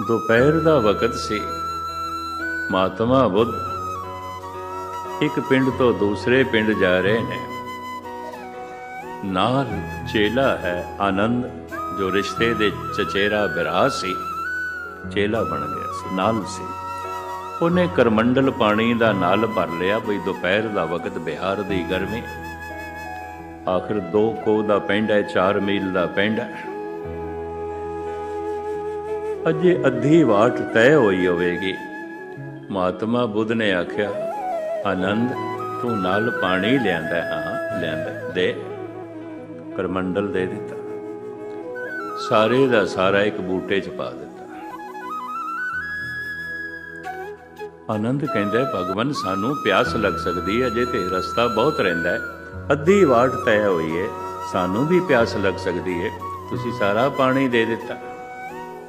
ਦੁਪਹਿਰ ਦਾ ਵਕਤ ਸੀ। ਮਹਾਤਮਾ ਬੁੱਧ ਇੱਕ ਪਿੰਡ ਤੋਂ ਦੂਸਰੇ ਪਿੰਡ ਜਾ ਰਹੇ ਨੇ। ਨਾਲ ਚੇਲਾ ਹੈ ਆਨੰਦ, ਜੋ ਰਿਸ਼ਤੇ ਦੇ ਚਚੇਰਾ ਬਿਰਾ ਸੀ। ਚੇਲਾ ਬਣ ਗਿਆ ਸੀ, ਨਾਲ ਸੀ। ਉਹਨੇ ਕਰਮੰਡਲ ਪਾਣੀ ਦਾ ਨਾਲ ਭਰ ਲਿਆ ਬਈ ਦੁਪਹਿਰ ਦਾ ਵਕਤ ਬਿਹਾਰ ਦੀ ਗਰਮੀ। ਆਖਰ ਦੋ ਕੋ ਦਾ ਪਿੰਡ ਹੈ 4 ਮੀਲ ਦਾ ਪਿੰਡ ਹੈ। ਅਜੇ ਅੱਧੀ ਵਾਟ ਤੈਅ ਹੋਈ ਹੋਵੇਗੀ। ਮਹਾਤਮਾ ਬੁੱਧ ਨੇ ਆਖਿਆ, ਆਨੰਦ, ਤੂੰ ਨਾਲ ਪਾਣੀ ਲਿਆਂਦਾ ਹਾਂ, ਲਿਆਂਦਾ, ਦੇ। ਕਰਮੰਡਲ ਦੇ ਦਿੱਤਾ। ਸਾਰੇ ਦਾ ਸਾਰਾ ਇੱਕ ਬੂਟੇ 'ਚ ਪਾ ਦਿੱਤਾ। ਆਨੰਦ ਕਹਿੰਦਾ, ਭਗਵਾਨ, ਸਾਨੂੰ ਪਿਆਸ ਲੱਗ ਸਕਦੀ ਹੈ, ਅਜੇ ਤੇ ਰਸਤਾ ਬਹੁਤ ਰਹਿੰਦਾ ਹੈ। ਅੱਧੀ ਵਾਟ ਤੈਅ ਹੋਈ ਹੈ ਸਾਨੂੰ ਵੀ ਪਿਆਸ ਲੱਗ ਸਕਦੀ ਹੈ ਤੁਸੀਂ ਸਾਰਾ ਪਾਣੀ ਦੇ ਦਿੱਤਾ।